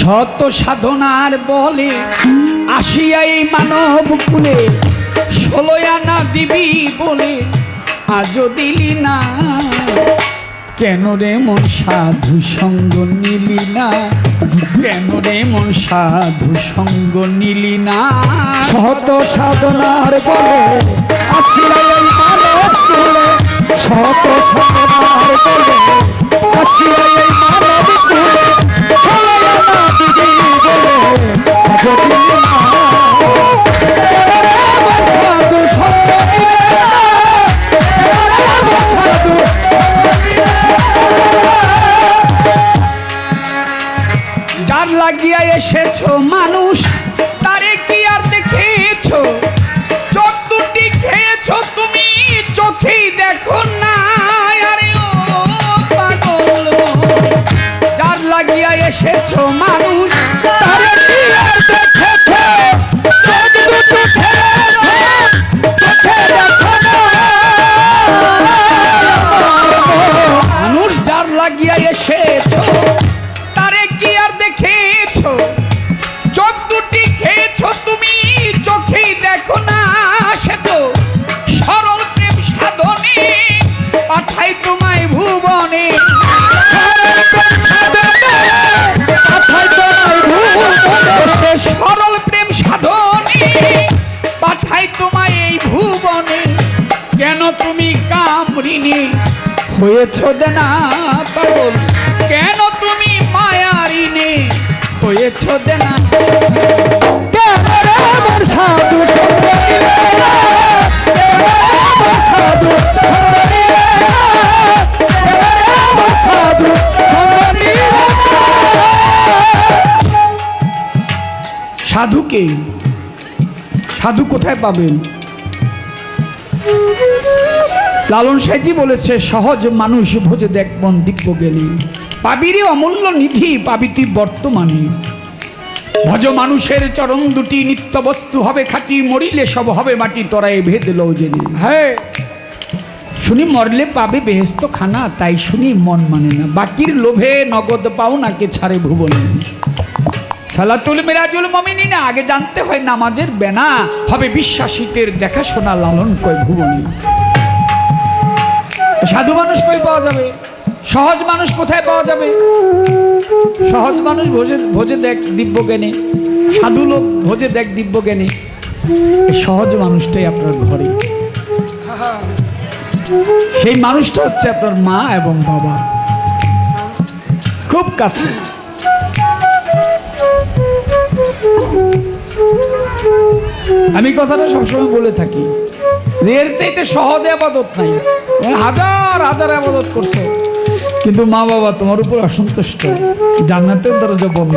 শত সাধনার বলে আসিয়াই মানব কুলে, ষোলোই আনা দিবি বলে আজও দিলি না। কেন রে মন সাধু সঙ্গ নিলি না? কেন রে মন সাধু সঙ্গ নিলি না? শত সাধনার বলে আসিয়া এই মানব কুলে শত সাধনার লাগিয়া এসেছ মানুষ, তারে কি আর দেখেছ চোখ দুটি খেয়েছ তুমি চোখেই দেখো না আরে ও পাগল। যার লাগিয়া এসেছ মানুষ, তারে কেন তুমি কামরিনী? হয়েছ দেনা পাগল? কেন তুমি মায়ারিনে? হয়েছ দেনা সাধুকে, সাধু কোথায় পাবেন? লালন সাইজি বলেছে সহজ মানুষ ভোজে দেখবন দিব্য গেলে। পাবিরে অমূল্য নিধি পাবি তুই বর্তমানে। ভজ মানুষের চরণ দুটি নিত্য বস্তু হবে খাঁটি মরিলে সব হবে মাটি তরায় ভেদ লও জেনে। হ্যাঁ। শুনি মরলে পাবে বেহেস্ত খানা তাই শুনি মন মানে না। বাকির লোভে নগদ পাও নাকে ছাড়ে ভুবনে। সালাতুল মিরাজুল মমিনী না আগে জানতে হয় নামাজের বেনা। হবে বিশ্বাসীদের দেখাশোনা লালন কয় ভুবনে। সাধু মানুষ কই পাওয়া যাবে? সহজ মানুষ কোথায় পাওয়া যাবে? সহজ মানুষ ভোজে ভোজে দেখ দিব্য জ্ঞানে। সাধু লোক ভোজে দেখ দিব্য জ্ঞানে। সহজ মানুষটাই আপনার ঘরে। সেই মানুষটা হচ্ছে আপনার মা এবং বাবা। খুব কাছে। আমি কথাটা সবসময় বলে থাকি। এর চাইতে সহজে আবাদত নাই। হাজার হাজার আবাদত করছ। কিন্তু মা বাবা তোমার উপর অসন্তুষ্ট। জান্নাতের দরজা বন্ধ।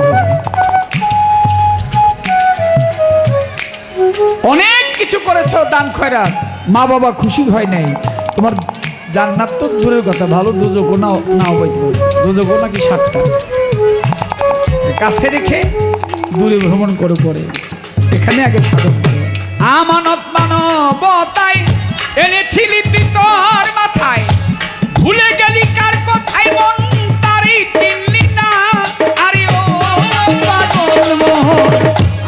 অনেক কিছু করেছ দান খয়রাত। মা বাবা খুশি হয় নাই। তোমার জান্নাত তো দূরের কথা, ভালো দুযোগও নাও নাও পাইতে পারো দুযোগও নাকি সাতটা। কাছে রেখে দূরে ভ্রমণ করে পরে। এখানে আগে সাধন আমানত মানবতায় এনেছিলি তুই তোর মাথায় ভুলে গেলি কার কথায় মন, তারই চিনলি না আরে ও পাগল মোহন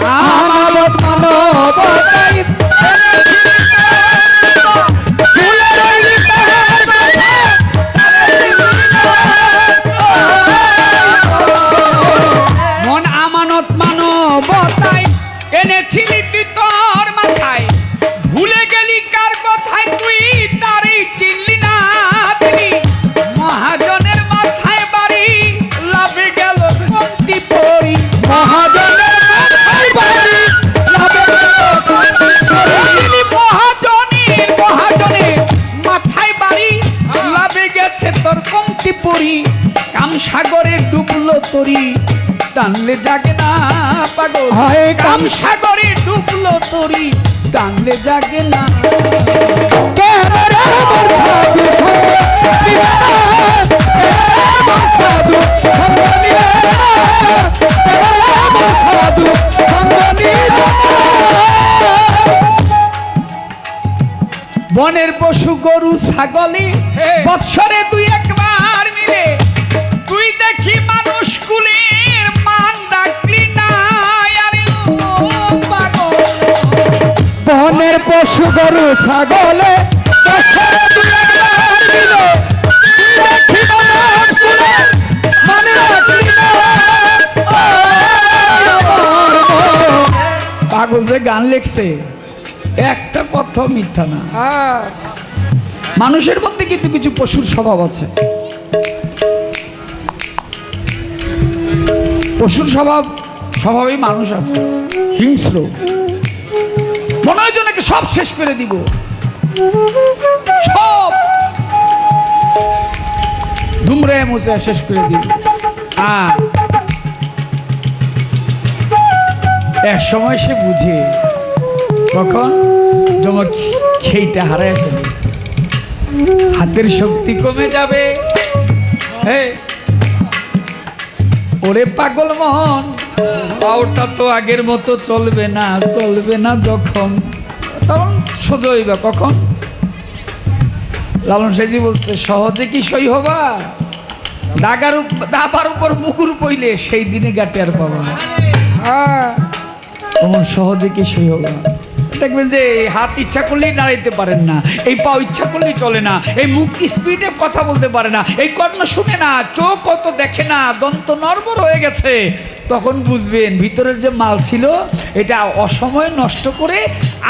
তাহার কথা। মন আমানত মানবতায় এনেছিলি তুই তোর মাথায় ভুলে গেলি কার কথায় তুই? তারই চিনলি না তিনি। মহাজনের মাথায় বাড়ি লাভে গেল কমতি পরি। মহাজনের মাথায় বাড়ি, লাভে গেল কমতি পরি। মহাজনের মহাজনের মাথায় বাড়ি লাভে গেছে তোর কমতি পরি। কাম সাগরে ডুবলো তরি। টানলে জাগে না পাগল। হায় কাম সাগরে ডুবলো তরি। টানলে জাগে না। কেন রে আমার সাধু সঙ্গ ও আমার মন। পাগল যে গান লিখছে, একটা কথা মিথ্যা না। মানুষের মধ্যে কিন্তু কিছু পশুর স্বভাব আছে। পশুর স্বভাব, স্বভাবেই মানুষ আছে, হিংস্র। সব শেষ করে দিব। সব। দুমড়ে মুছে শেষ করে দিব। আর এক সময় সে বুঝে কখন যখন খেইটা হারায় ফেলে, হাতের শক্তি কমে যাবে। ওরে পাগল মন পাওটা তো আগের মতো চলবে না চলবে না যখন। তখন সোজা হইবা কখন? লালন সেজি বলছে সহজে কি সই হবা? দাগার দাবার উপর মুকুর পইলে সেই দিনে গাটে আর পাবা না। হ্যাঁ। তখন সহজে কি সই হবে। দেখবেন যে হাত ইচ্ছা করলেই দাঁড়াইতে পারেন না, এই পাও ইচ্ছা করলেই চলে না, এই মুখ স্পিডে কথা বলতে পারে না, এই কর্ণ শুনে না, চোখ কত দেখে না, দন্ত নর্বর হয়ে গেছে, তখন বুঝবেন ভিতরের যে মাল ছিল, এটা অসময় নষ্ট করে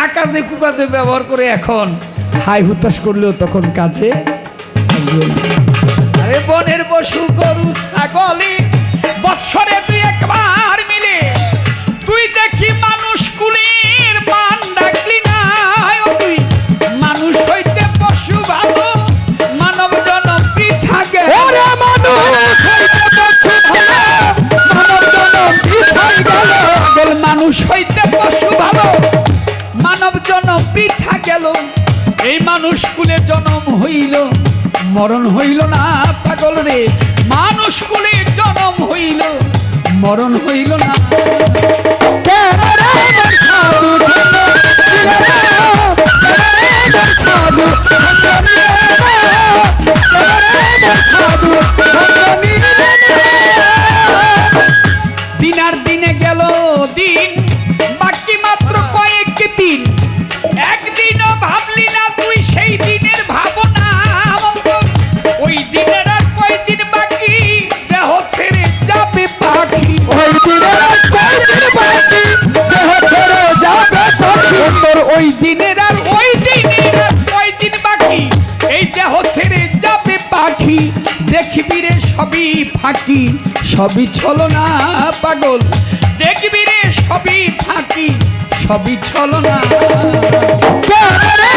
আকাজে কুকাজে ব্যবহার করে এখন হাই হুতাশ করলেও তখন কাজে বনের পশু গরু, ছাগলে, বৎসরে তুই একবার মিলে, তুই দেখি মানুষ মানুষ হইতে পশু ভালো। মানব জনম বৃথা গেল। এই মানুষ কুলে জনম হইল। মরণ হইল না পাগল রে। মানুষ কুলে জনম হইল। মরণ হইল না। কেন ফাঁকি সবই ছলনা পাগল দেখবি রে সবই ফাঁকি সবই দিলে না? কেন রে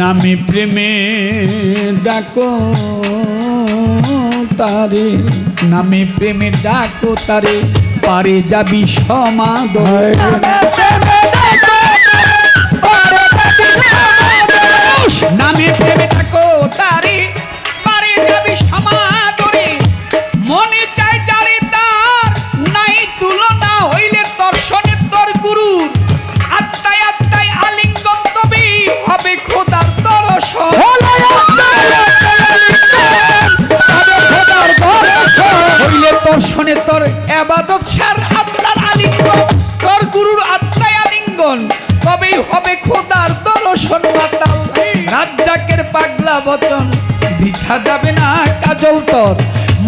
নামে প্রেমে ডাকো তারে নামে প্রেমে ডাকো তারে পারে যাবি সমাদর। বচন বৃথা যাবে না কাজল তোর।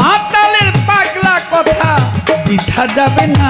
মাতালের পাগলা কথা বৃথা যাবে না।